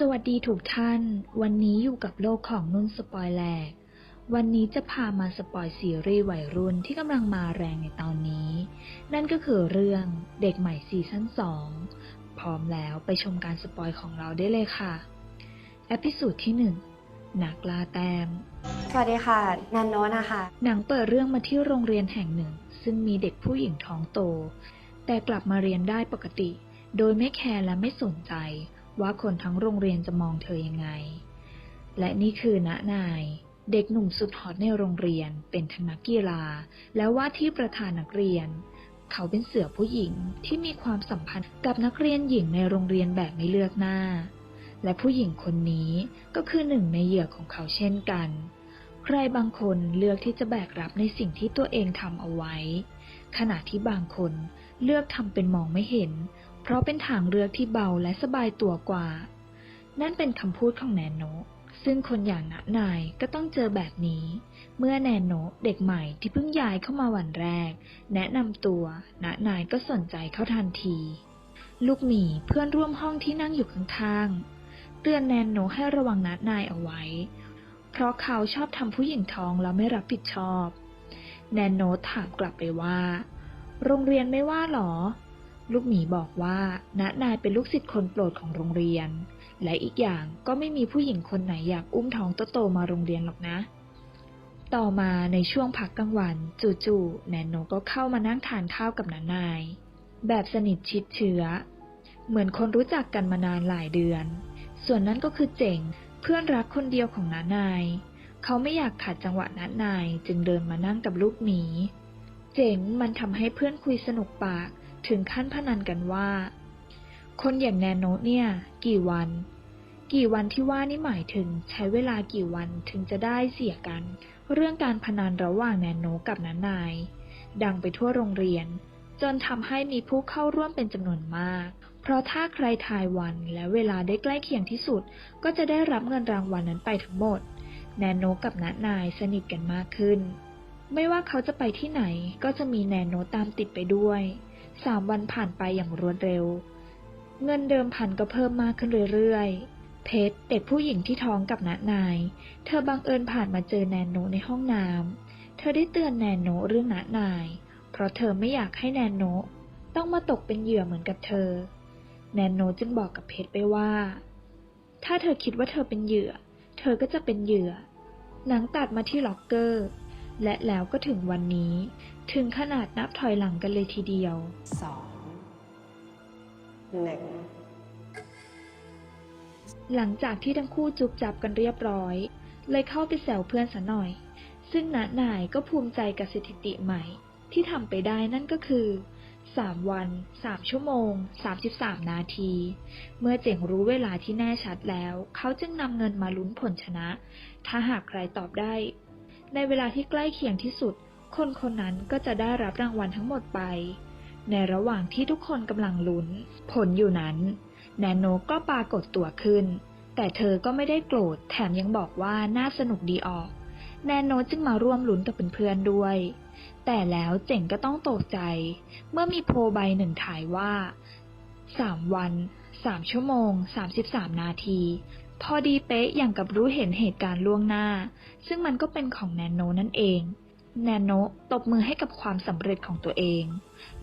สวัสดีทุกท่าน วันนี้อยู่กับโลกของนุ่นสปอยแลก วันนี้จะพามาสปอยซีรีส์วัยรุ่นที่กำลังมาแรงในตอนนี้ นั่นก็คือเรื่องเด็กใหม่ซีซั่น2 พร้อมแล้วไปชมการสปอยของเราได้เลยค่ะ เอพิสูดที่ 1 นักล่าแต้มสวัสดีค่ะ นันโนตนะคะ หนังเปิดเรื่องมาที่โรงเรียนแห่งหนึ่ง ซึ่งมีเด็กผู้หญิงท้องโต แต่กลับมาเรียนได้ปกติ โดยไม่แคร์และไม่สนใจ ว่าคนทั้งโรงเรียนจะมองเธอยังไง และนี่คือณนาย เด็กหนุ่มสุดฮอตในโรงเรียน เป็นทั้งนักกีฬา และว่าที่ประธานนักเรียน เขาเป็นเสือผู้หญิงที่มีความสัมพันธ์กับนักเรียนหญิงในโรงเรียนแบบไม่เลือกหน้า และผู้หญิงคนนี้ก็คือหนึ่งในเหยื่อของเขาเช่นกันใครบางคนเลือกที่จะแบกรับในสิ่งที่ตัวเองทำเอาไว้ ขณะที่บางคนเลือกทำเป็นมองไม่เห็น เพราะเป็นทางเลือกที่เบาและสบายตัวกว่า นั่นเป็นคำพูดของแนนโนซึ่งคนอย่างณนายก็ต้องเจอแบบนี้ เมื่อแนนโนเด็กใหม่ที่เพิ่งย้ายเข้ามาวันแรก แนะนำตัวณนายก็สนใจเข้าทันที ลูกหมีเพื่อนร่วมห้องที่นั่งอยู่ข้างๆเตือนแนนโนให้ระวังณนายเอาไว้ เพราะเขาชอบทำผู้หญิงท้องแล้วไม่รับผิดชอบ แนนโนถามกลับไปว่า โรงเรียนไม่ว่าหรอ ลูกหมีบอกว่าณนายเป็นลูกศิษย์คนโปรดของโรงเรียน และอีกอย่างก็ไม่มีผู้หญิงคนไหนอยากอุ้มท้องโตๆมาโรงเรียนหรอกนะ ต่อมาในช่วงพักกลางวัน จู่ๆแนนโนก็เข้ามานั่งทานข้าวกับนานาย แบบสนิทชิดเชื้อ เหมือนคนรู้จักกันมานานหลายเดือน ส่วนนั้นก็คือเจ๋งเพื่อนรักคนเดียวของนานาย เขาไม่อยากขัดจังหวะนานายจึงเดินมานั่งกับลูกหมี เจ๋งมันทำให้เพื่อนคุยสนุกปาก ถึงขั้นพนันกันว่า คนอย่างแนนโนเนี่ย กี่วัน กี่วันที่ว่านี่หมายถึงใช้เวลากี่วันถึงจะได้เสียกัน เรื่องการพนันระหว่างแนนโนกับนานาย ดังไปทั่วโรงเรียน จนทำให้มีผู้เข้าร่วมเป็นจำนวนมาก เพราะถ้าใครทายวันและเวลาได้ใกล้เคียงที่สุด ก็จะได้รับเงินรางวัลนั้นไปทั้งหมด แนนโนกับนานายสนิทกันมากขึ้นไม่ว่าเขาจะไปที่ไหนก็จะมีแนนโนตามติดไปด้วย สามวันผ่านไปอย่างรวดเร็ว เงินเดิมพันก็เพิ่มมากขึ้นเรื่อยๆ เพชรเด็กผู้หญิงที่ท้องกับนานาย เธอบังเอิญผ่านมาเจอแนนโนในห้องน้ำ เธอได้เตือนแนนโนเรื่องนานาย เพราะเธอไม่อยากให้แนนโนต้องมาตกเป็นเหยื่อเหมือนกับเธอ แนนโนจึงบอกกับเพชรไปว่า ถ้าเธอคิดว่าเธอเป็นเหยื่อ เธอก็จะเป็นเหยื่อ หนังตัดมาที่ล็อกเกอร์ และแล้วก็ถึงวันนี้ ถึงขนาดนับถอยหลังกันเลยทีเดียว สองหนึ่งหลังจากที่ทั้งคู่จุบจับกันเรียบร้อย เลยเข้าไปแซวเพื่อนซะหน่อย ซึ่งณนายก็ภูมิใจกับสถิติใหม่ ที่ทำไปได้นั่นก็คือ3วัน 3 ชั่วโมง 33 นาที เมื่อเจ๋งรู้เวลาที่แน่ชัดแล้ว เขาจึงนำเงินมาลุ้นผลชนะ ถ้าหากใครตอบได้ ในเวลาที่ใกล้เคียงที่สุด คนคนนั้นก็จะได้รับรางวัลทั้งหมดไป ในระหว่างที่ทุกคนกำลังลุ้น ผลอยู่นั้น แนโนก็ปรากฏตัวขึ้น แต่เธอก็ไม่ได้โกรธ แถมยังบอกว่าน่าสนุกดีออก แนโนจึงมาร่วมลุ้นกับเพื่อนๆด้วย แต่แล้วเจ๋งก็ต้องตกใจ เมื่อมีโพลใบหนึ่งถ่ายว่า 3 วัน 3 ชั่วโมง 33 นาที พอดีเป๊ะอย่างกับรู้เห็นเหตุการณ์ล่วงหน้า ซึ่งมันก็เป็นของแนนโนนั่นเอง แนนโนตบมือให้กับความสำเร็จของตัวเอง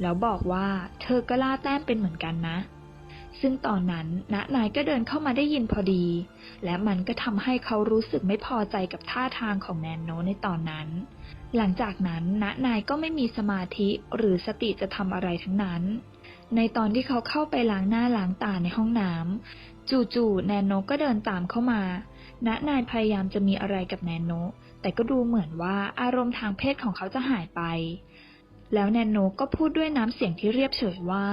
แล้วบอกว่าเธอก็ล่าแต้มเป็นเหมือนกันนะ ซึ่งตอนนั้นณนายก็เดินเข้ามาได้ยินพอดี และมันก็ทำให้เขารู้สึกไม่พอใจกับท่าทางของแนนโนในตอนนั้น หลังจากนั้นณนายก็ไม่มีสมาธิหรือสติจะทำอะไรทั้งนั้นในตอนที่เขาเข้าไปล้างหน้าล้างตาในห้องน้ำ จู่ๆแนนโนก็เดินตามเข้ามาณนายพยายามจะมีอะไรกับแนนโน แต่ก็ดูเหมือนว่าอารมณ์ทางเพศของเขาจะหายไป แล้วแนนโนก็พูดด้วยน้ำเสียงที่เรียบเฉยว่า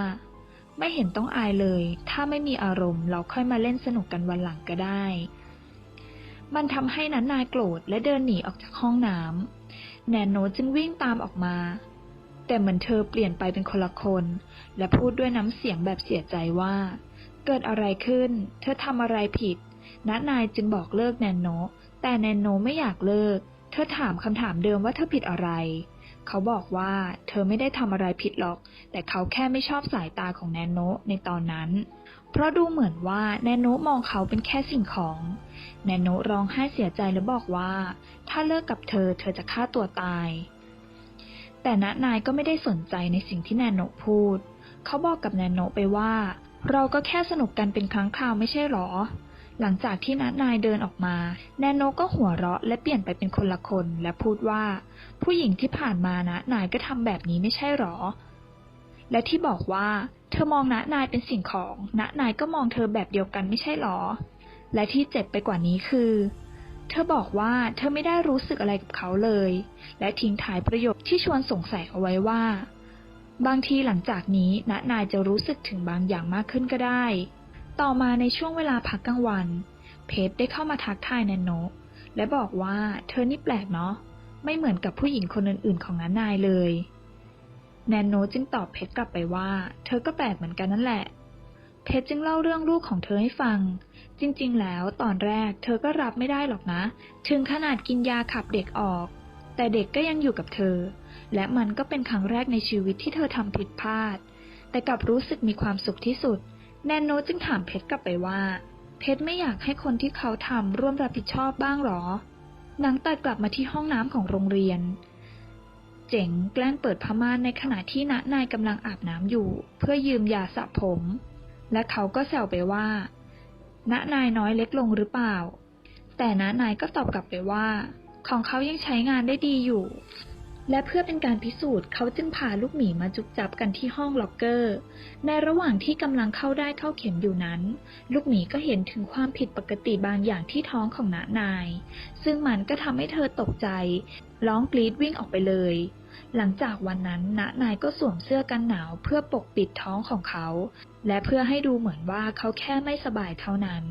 ไม่เห็นต้องอายเลย ถ้าไม่มีอารมณ์เราค่อยมาเล่นสนุกกันวันหลังก็ได้ มันทำให้นันนายโกรธและเดินหนีออกจากห้องน้ำแนนโนจึงวิ่งตามออกมา แต่เหมือนเธอเปลี่ยนไปเป็นคนละคน และพูดด้วยน้ำเสียงแบบเสียใจว่า เกิดอะไรขึ้น เธอทำอะไรผิดนันายจึงบอกเลิกแนนโน แต่แนนโนไม่อยากเลิก เธอถามคำถามเดิมว่าเธอผิดอะไร เขาบอกว่าเธอไม่ได้ทำอะไรผิดหรอก แต่เขาแค่ไม่ชอบสายตาของแนนโนในตอนนั้น เพราะดูเหมือนว่าแนนโนมองเขาเป็นแค่สิ่งของ แนนโนร้องไห้เสียใจและบอกว่า ถ้าเลิกกับเธอเธอจะฆ่าตัวตาย แต่ณนายก็ไม่ได้สนใจในสิ่งที่แนนโนพูด เขาบอกกับแนนโนไปว่า เราก็แค่สนุกกันเป็นครั้งคราวไม่ใช่หรอ หลังจากที่ณนายเดินออกมาแนโนก็หัวเราะและเปลี่ยนไปเป็นคนละคน และพูดว่า ผู้หญิงที่ผ่านมานะนายก็ทำแบบนี้ไม่ใช่หรอ และที่บอกว่า เธอมองณนายเป็นสิ่งของณนายก็มองเธอแบบเดียวกันไม่ใช่หรอ และที่เจ็บไปกว่านี้คือ เธอบอกว่าเธอไม่ได้รู้สึกอะไรกับเขาเลย และทิ้งท้ายประโยคที่ชวนสงสัยเอาไว้ว่า บางทีหลังจากนี้ณนายจะรู้สึกถึงบางอย่างมากขึ้นก็ได้ ต่อมาในช่วงเวลาพักกลางวัน เพชรได้เข้ามาทักทายแนนโนและบอกว่าเธอนี่แปลกเนาะไม่เหมือนกับผู้หญิงคนอื่นๆของน้านายเลย แนนโนจึงตอบเพชรกลับไปว่า เธอก็แปลกเหมือนกันนั่นแหละ เพชรจึงเล่าเรื่องลูกของเธอให้ฟัง จริงๆ แล้วตอนแรกเธอก็รับไม่ได้หรอกนะ ถึงขนาดกินยาขับเด็กออก แต่เด็กก็ยังอยู่กับเธอ และมันก็เป็นครั้งแรกในชีวิตที่เธอทำผิดพลาด แต่กลับรู้สึกมีความสุขที่สุด แนนโนจึงถามเพชรกลับไปว่า เพชรไม่อยากให้คนที่เขาทำร่วมรับผิดชอบบ้างหรอหนังตัดกลับมาที่ห้องน้ำของโรงเรียน เจ๋งแกล้งเปิดผ้าม่านในขณะที่ณนายกำลังอาบน้ำอยู่ เพื่อยืมยาสระผม และเขาก็แซวไปว่าณนายน้อยเล็กลงหรือเปล่า แต่ณนายก็ตอบกลับไปว่า ของเขายังใช้งานได้ดีอยู่ และเพื่อเป็นการพิสูจน์ เขาจึงพาลูกหมีมาจุกจับกันที่ห้องล็อกเกอร์ ในระหว่างที่กำลังเข้าได้เข้าเข็มอยู่นั้น ลูกหมีก็เห็นถึงความผิดปกติบางอย่างที่ท้องของณนาย ซึ่งมันก็ทำให้เธอตกใจ ร้องกรีดวิ่งออกไปเลย หลังจากวันนั้นณนายก็สวมเสื้อกันหนาวเพื่อปกปิดท้องของเขา และเพื่อให้ดูเหมือนว่าเขาแค่ไม่สบายเท่านั้น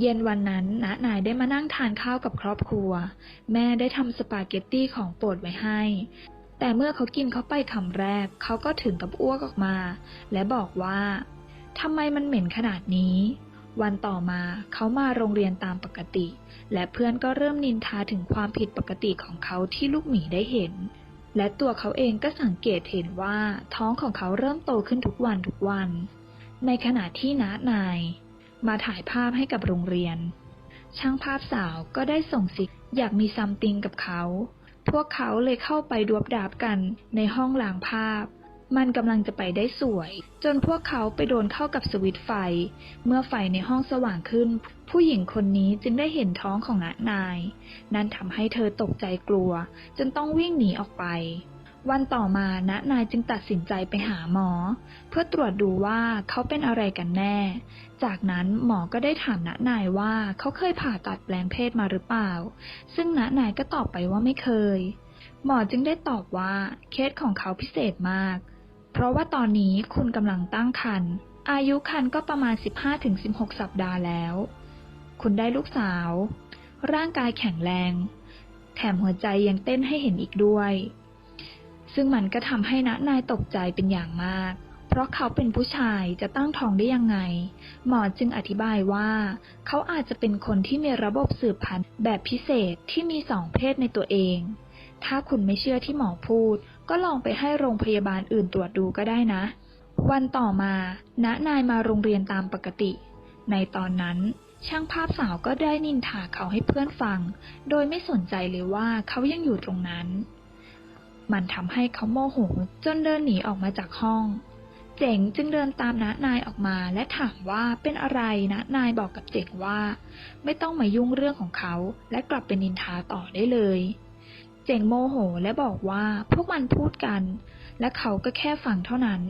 เย็นวันนั้นณนายได้มานั่งทานข้าวกับครอบครัว แม่ได้ทำสปาเกตตี้ของโปรดไว้ให้ แต่เมื่อเขากินเข้าไปคำแรก เขาก็ถึงกับอ้วกออกมา และบอกว่าทำไมมันเหม็นขนาดนี้ วันต่อมาเขามาโรงเรียนตามปกติ และเพื่อนก็เริ่มนินทาถึงความผิดปกติของเขาที่ลูกหมีได้เห็น และตัวเขาเองก็สังเกตเห็นว่าท้องของเขาเริ่มโตขึ้นทุกวันทุกวัน ในขณะที่น้านาย มาถ่ายภาพให้กับโรงเรียน ช่างภาพสาวก็ได้ส่งสิกอยากมีซัมติงกับเขา พวกเขาเลยเข้าไปดวบดาบกันในห้องล้างภาพ มันกำลังจะไปได้สวย จนพวกเขาไปโดนเข้ากับสวิตไฟ เมื่อไฟในห้องสว่างขึ้น ผู้หญิงคนนี้จึงได้เห็นท้องของนานายนั่นทำให้เธอตกใจกลัว จนต้องวิ่งหนีออกไป วันต่อมาณนายจึงตัดสินใจไปหาหมอ เพื่อตรวจดูว่าเขาเป็นอะไรกันแน่ จากนั้นหมอก็ได้ถามณนายว่าเขาเคยผ่าตัดแปลงเพศมาหรือเปล่า ซึ่งณนายก็ตอบไปว่าไม่เคย หมอจึงได้ตอบว่าเคสของเขาพิเศษมาก เพราะว่าตอนนี้คุณกำลังตั้งครรภ์อายุครรภ์ก็ประมาณ 15-16 สัปดาห์แล้ว คุณได้ลูกสาว ร่างกายแข็งแรง แถมหัวใจยังเต้นให้เห็นอีกด้วย ซึ่งมันก็ทำให้ณนายตกใจเป็นอย่างมาก เพราะเขาเป็นผู้ชายจะตั้งท้องได้ยังไง หมอจึงอธิบายว่า เขาอาจจะเป็นคนที่มีระบบสืบพันธุ์แบบพิเศษที่มีสองเพศในตัวเอง ถ้าคุณไม่เชื่อที่หมอพูด ก็ลองไปให้โรงพยาบาลอื่นตรวจดูก็ได้นะ วันต่อมาณนายมาโรงเรียนตามปกติ ในตอนนั้นช่างภาพสาวก็ได้นินทาเขาให้เพื่อนฟัง โดยไม่สนใจเลยว่าเขายังอยู่ตรงนั้น มันทำให้เขาโมโหจนเดินหนีออกมาจากห้อง เจ๋งจึงเดินตามณนายออกมาและถามว่าเป็นอะไรณนายบอกกับเจ๋งว่า ไม่ต้องมายุ่งเรื่องของเขาและกลับเป็นนินทาต่อได้เลย เจ๋งโมโหและบอกว่าพวกมันพูดกัน และเขาก็แค่ฟังเท่านั้น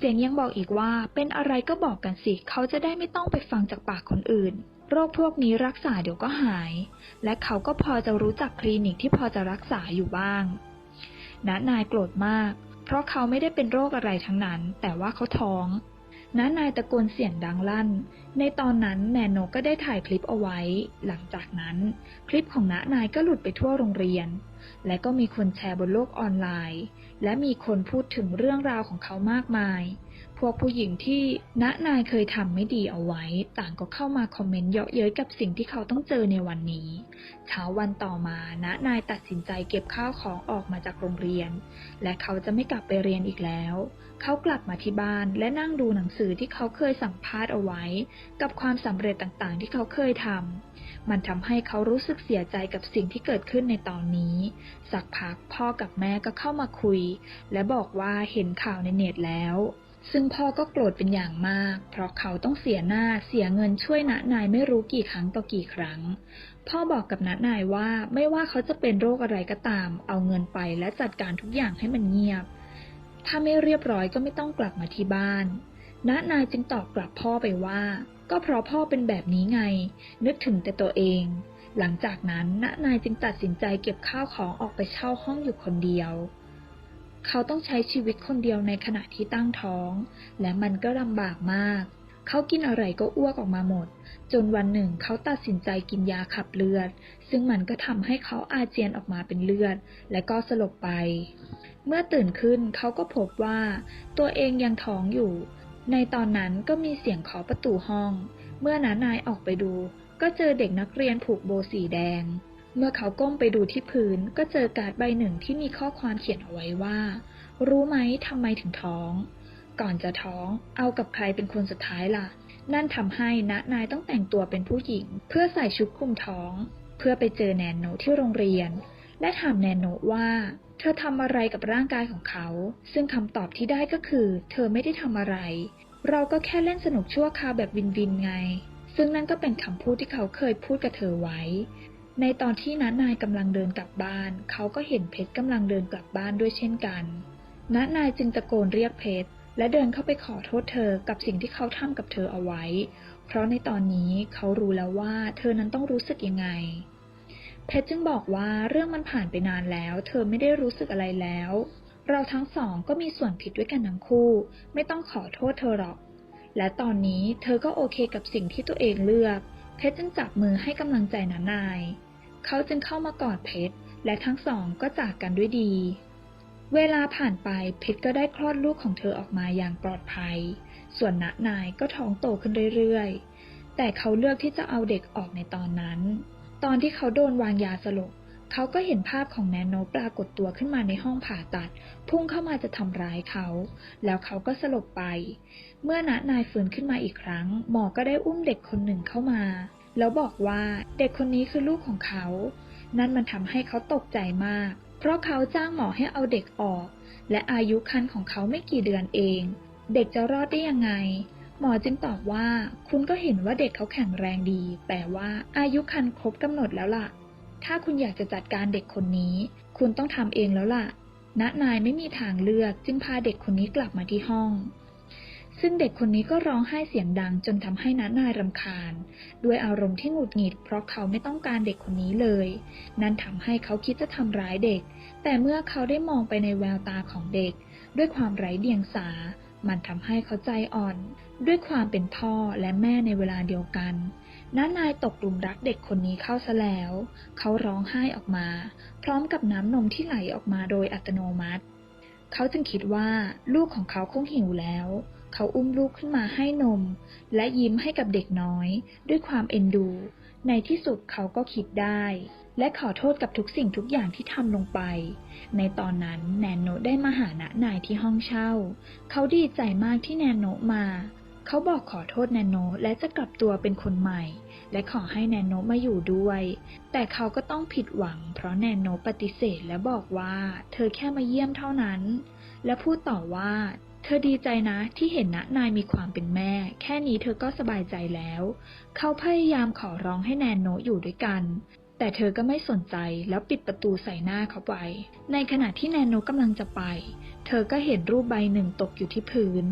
เจ๋งยังบอกอีกว่าเป็นอะไรก็บอกกันสิเขาจะได้ไม่ต้องไปฟังจากปากคนอื่นโรคพวกนี้รักษาเดี๋ยวก็หาย และเขาก็พอจะรู้จักคลินิกที่พอจะรักษาอยู่บ้าง ณนายโกรธมาก เพราะเขาไม่ได้เป็นโรคอะไรทั้งนั้น แต่ว่าเขาท้องณนายตะโกนเสียงดังลั่น ในตอนนั้นแนนโนก็ได้ถ่ายคลิปเอาไว้ หลังจากนั้น คลิปของณนายก็หลุดไปทั่วโรงเรียน และก็มีคนแชร์บนโลกออนไลน์ และมีคนพูดถึงเรื่องราวของเขามากมาย วกผู้หญิงที่ณนายเคยทำไม่ดีเอาไว้ ต่างก็เข้ามาคอมเมนต์เยาะเย้ยกับสิ่งที่เขาต้องเจอในวันนี้ เช้าวันต่อมาณนายตัดสินใจเก็บข้าวของออกมาจากโรงเรียน และเขาจะไม่กลับไปเรียนอีกแล้ว เขากลับมาที่บ้านและนั่งดูหนังสือที่เขาเคยสัมภาษณ์เอาไว้ กับความสำเร็จต่างๆ ที่เขาเคยทำมันทำให้เขารู้สึกเสียใจกับสิ่งที่เกิดขึ้นในตอนนี้ สักพักพ่อกับแม่ก็เข้ามาคุย และบอกว่าเห็นข่าวในเน็ตแล้ว ซึ่งพ่อก็โกรธเป็นอย่างมาก เพราะเขาต้องเสียหน้าเสียเงินช่วยณนายไม่รู้กี่ครั้งต่อกี่ครั้ง พ่อบอกกับณนายว่าไม่ว่าเขาจะเป็นโรคอะไรก็ตาม เอาเงินไปและจัดการทุกอย่างให้มันเงียบ ถ้าไม่เรียบร้อยก็ไม่ต้องกลับมาที่บ้านณนายจึงตอบกลับพ่อไปว่า ก็เพราะพ่อเป็นแบบนี้ไง นึกถึงแต่ตัวเอง หลังจากนั้นณนายจึงตัดสินใจเก็บข้าวของออกไปเช่าห้องอยู่คนเดียว เขาต้องใช้ชีวิตคนเดียวในขณะที่ตั้งท้อง และมันก็ลำบากมาก เขากินอะไรก็อ้วกออกมาหมด จนวันหนึ่งเขาตัดสินใจกินยาขับเลือด ซึ่งมันก็ทำให้เขาอาเจียนออกมาเป็นเลือด และก็สลบไป เมื่อตื่นขึ้นเขาก็พบว่า ตัวเองยังท้องอยู่ ในตอนนั้นก็มีเสียงเคาะประตูห้อง เมื่อน้านายออกไปดู ก็เจอเด็กนักเรียนผูกโบสีแดง เมื่อเขาก้มไปดูที่พื้นก็เจอการ์ดใบหนึ่งที่มีข้อความเขียนเอาไว้ว่า รู้ไหมทำไมถึงท้อง ก่อนจะท้องเอากับใครเป็นคนสุดท้ายล่ะ นั่นทำให้ณนายต้องแต่งตัวเป็นผู้หญิง เพื่อใส่ชุดคลุมท้อง เพื่อไปเจอแนนโนที่โรงเรียน และถามแนนโนว่าเธอทำอะไรกับร่างกายของเขา ซึ่งคำตอบที่ได้ก็คือ เธอไม่ได้ทำอะไร เราก็แค่เล่นสนุกชั่วคราวแบบวินวินไง ซึ่งนั่นก็เป็นคำพูดที่เขาเคยพูดกับเธอไว้ ในตอนที่น้านายกำลังเดินกลับบ้าน เขาก็เห็นเพชรกำลังเดินกลับบ้านด้วยเช่นกันน้านายจึงตะโกนเรียกเพชรและเดินเข้าไปขอโทษเธอกับสิ่งที่เขาทำกับเธอเอาไว้ เพราะในตอนนี้เขารู้แล้วว่าเธอนั้นต้องรู้สึกยังไง เพชรจึงบอกว่าเรื่องมันผ่านไปนานแล้ว เธอไม่ได้รู้สึกอะไรแล้ว เราทั้งสองก็มีส่วนผิดด้วยกันทั้งคู่ ไม่ต้องขอโทษเธอหรอก และตอนนี้เธอก็โอเคกับสิ่งที่ตัวเองเลือก เพชรจึงจับมือให้กำลังใจนานาย เขาจึงเข้ามากอดเพชร และทั้งสองก็จากกันด้วยดี เวลาผ่านไปเพชรก็ได้คลอดลูกของเธอออกมาอย่างปลอดภัย ส่วนณนายก็ท้องโตขึ้นเรื่อยๆ แต่เขาเลือกที่จะเอาเด็กออกในตอนนั้น ตอนที่เขาโดนวางยาสลบเขาก็เห็นภาพของแนนโนปรากฏตัวขึ้นมาในห้องผ่าตัด พุ่งเข้ามาจะทำร้ายเขา แล้วเขาก็สลบไป เมื่อณนายฟื้นขึ้นมาอีกครั้ง หมอก็ได้อุ้มเด็กคนหนึ่งเข้ามา แล้วบอกว่าเด็กคนนี้คือลูกของเขา นั่นมันทำให้เขาตกใจมาก เพราะเขาจ้างหมอให้เอาเด็กออก และอายุครรภ์ของเขาไม่กี่เดือนเอง เด็กจะรอดได้ยังไง หมอจึงตอบว่า คุณก็เห็นว่าเด็กเขาแข็งแรงดี แต่ว่าอายุครรภ์ครบกำหนดแล้วล่ะ ถ้าคุณอยากจะจัดการเด็กคนนี้ คุณต้องทำเองแล้วล่ะณนายไม่มีทางเลือกจึงพาเด็กคนนี้กลับมาที่ห้อง ซึ่งเด็กคนนี้ก็ร้องไห้เสียงดังจนทำให้ณนายรำคาญ ด้วยอารมณ์ที่หงุดหงิด เพราะเขาไม่ต้องการเด็กคนนี้เลย นั่นทำให้เขาคิดจะทำร้ายเด็ก แต่เมื่อเขาได้มองไปในแววตาของเด็ก ด้วยความไร้เดียงสา มันทำให้เขาใจอ่อน ด้วยความเป็นพ่อและแม่ในเวลาเดียวกันน้านายตกหลุมรักเด็กคนนี้เข้าซะแล้ว เขาร้องไห้ออกมา พร้อมกับน้ำนมที่ไหลออกมาโดยอัตโนมัติ เขาจึงคิดว่าลูกของเขาคงหิวแล้ว เขาอุ้มลูกขึ้นมาให้นม และยิ้มให้กับเด็กน้อย ด้วยความเอ็นดู ในที่สุดเขาก็คิดได้ และขอโทษกับทุกสิ่งทุกอย่างที่ทำลงไป ในตอนนั้นแนนโนได้มาหาณนายที่ห้องเช่า เขาดีใจมากที่แนนโนมา เขาบอกขอโทษแนนโนและจะกลับตัวเป็นคนใหม่ และขอให้แนนโนมาอยู่ด้วย แต่เขาก็ต้องผิดหวัง เพราะแนนโนปฏิเสธและบอกว่า เธอแค่มาเยี่ยมเท่านั้น และพูดต่อว่า เธอดีใจนะที่เห็นณนายมีความเป็นแม่ แค่นี้เธอก็สบายใจแล้ว เขาพยายามขอร้องให้แนนโนอยู่ด้วยกัน แต่เธอก็ไม่สนใจแล้วปิดประตูใส่หน้าเขาไป ในขณะที่แนนโนกำลังจะไป เธอก็เห็นรูปใบหนึ่งตกอยู่ที่พื้น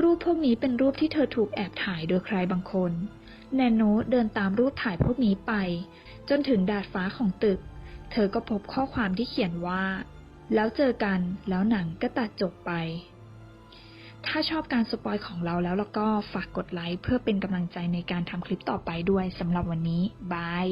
รูปพวกนี้เป็นรูปที่เธอถูกแอบถ่ายโดยใครบางคน แนนโนเดินตามรูปถ่ายพวกนี้ไป จนถึงดาดฟ้าของตึก เธอก็พบข้อความที่เขียนว่า แล้วเจอกันแล้วหนังก็ตัดจบไป ถ้าชอบการสปอยของเราแล้วแล้วก็ฝากกดไลค์เพื่อเป็นกำลังใจในการทำคลิปต่อไปด้วยสำหรับวันนี้บาย